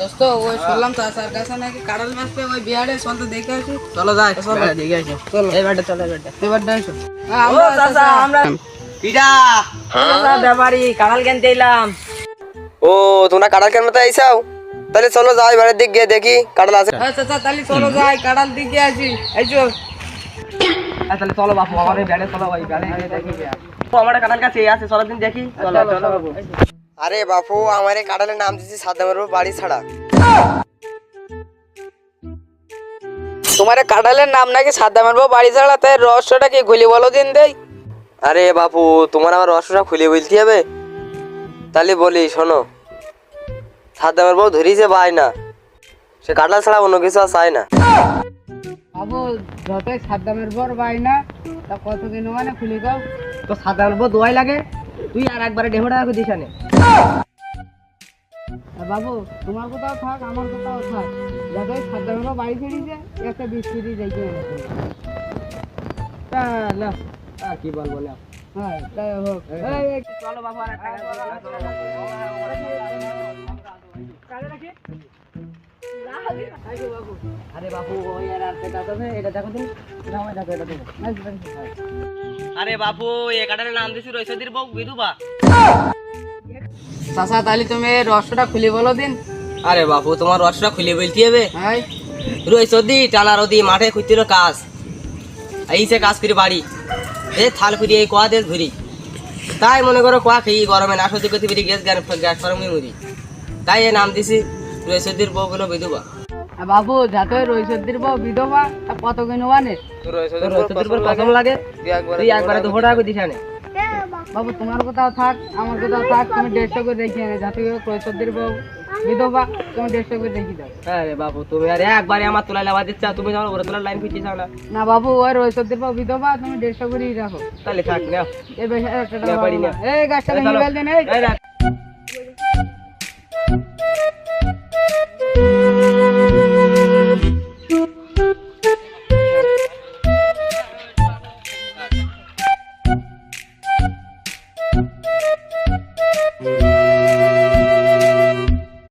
দোস্ত ওই শুনলাম তো আসার কাছে নাকি কাঁড়াল মাছতে ওই বিহারে চল তো দেখে আসি। চলো যাই। চলো। দেখে আসি। চলো। এই বেটা চলো এই বেটা এবার ডাইছো ও চাচা আমরা কিডা চাচা ব্যাপারি কাঁঠাল কিনতে এলাম। ও তোমরা কাঁঠাল কেনতে আইসাও? তাহলে চলো যাও এবারের দিক গিয়ে দেখি কাঁঠাল আছে। চাচা তাহলে চলো যাই কাঁড়াল দিকে আসি। আইছো তাহলে চলো বাপু আমার এই ব্যাটে চলো ভাই ব্যাটে দেখি। আমার কাঁঠাল কাছে আছে চলো দিন দেখি। চলো চলো বাবু আরে বাপু, আমার কাঁঠালের নাম দিচ্ছি সাদ্দামের বাড়ি ছাড়া। তোমার কাঁঠালের নাম নাকি সাদা মারবো বাড়ি ছাড়া, তাই রহস্যটা কি গুলি বলো দিন দেই? আরে বাপু, তোমার আমার রসটা খুলে বলতে হবে? তাহলে বলি, শোনো। সাদ্দামের বউ ধরিয়েছে বাই না। সে কাঁঠাল ছাড়া অন্য কিছু আর চায় না। বাবু, যতই সাদ্দামের বর বাই না, তা কতদিন মানে খুলি গাও তো সাদা অল্প দোয়াই লাগে। তুই আর একবারে দেড়শো টাকা করে দিস আনে বাবু তোমার কোথাও থাক আমার কোথাও থাক সাদ্দামের বর বাড়ি ছেড়েছে একটা বিস্কুটই রেখে এনেছে তা না আর কি বলব না হ্যাঁ তাই হোক এই, এই, চলো বাবু আর একটা আরে বাবু ওই আর একটা কাজ এটা দেখো তুমি এটা দেখো এটা দেখো আরে বাপু এ কাটার নাম দিছি রইসদির বউ বিধুবা। চাচা তাহলে তুমি রহস্যটা খুলে বলো দিন। আরে বাপু তোমার রসটা খুলে বলতে হবে রইসদি টানা রদি মাঠে খুঁজছিল কাজ। এইসে কাজ করে বাড়ি। এ থাল খুঁড়ি এই কোয়া দেশ ঘুরি। তাই মনে করো কোয়া খেয়ে গরমে না সহ্য করতে পারি গ্যাস গ্যাস গ্যাস ফরমে মরি। তাই এ নাম দিছি রইসদির বউ গুলো বিধবা। বাবু যাতে রইসদ্দির বউ বিধবা তা কত কিনবা নে তোর বউ কসম লাগে? তুই একবারে টাকা করে দিস আনে। বাবু তোমার কোথাও থাক আমার কোথাও থাক তুমি দেড়শো করে রেখে এনে যাতে রইসদ্দির বউ বিধবা তুমি দেড়শো করে রেখে দাও। আরে বাবু তুমি আর একবারে আমার তোলা লেবা দিচ্ছ তুমি যখন ওরা তোলার লাইন খুঁজছিস না। না বাবু ওই রইসদ্দির বউ বিধবা তুমি দেড়শো করেই রাখো। তাহলে থাক না এই বেশ একটা না। এই গাছটা ভেঙে ফেল দেন এই।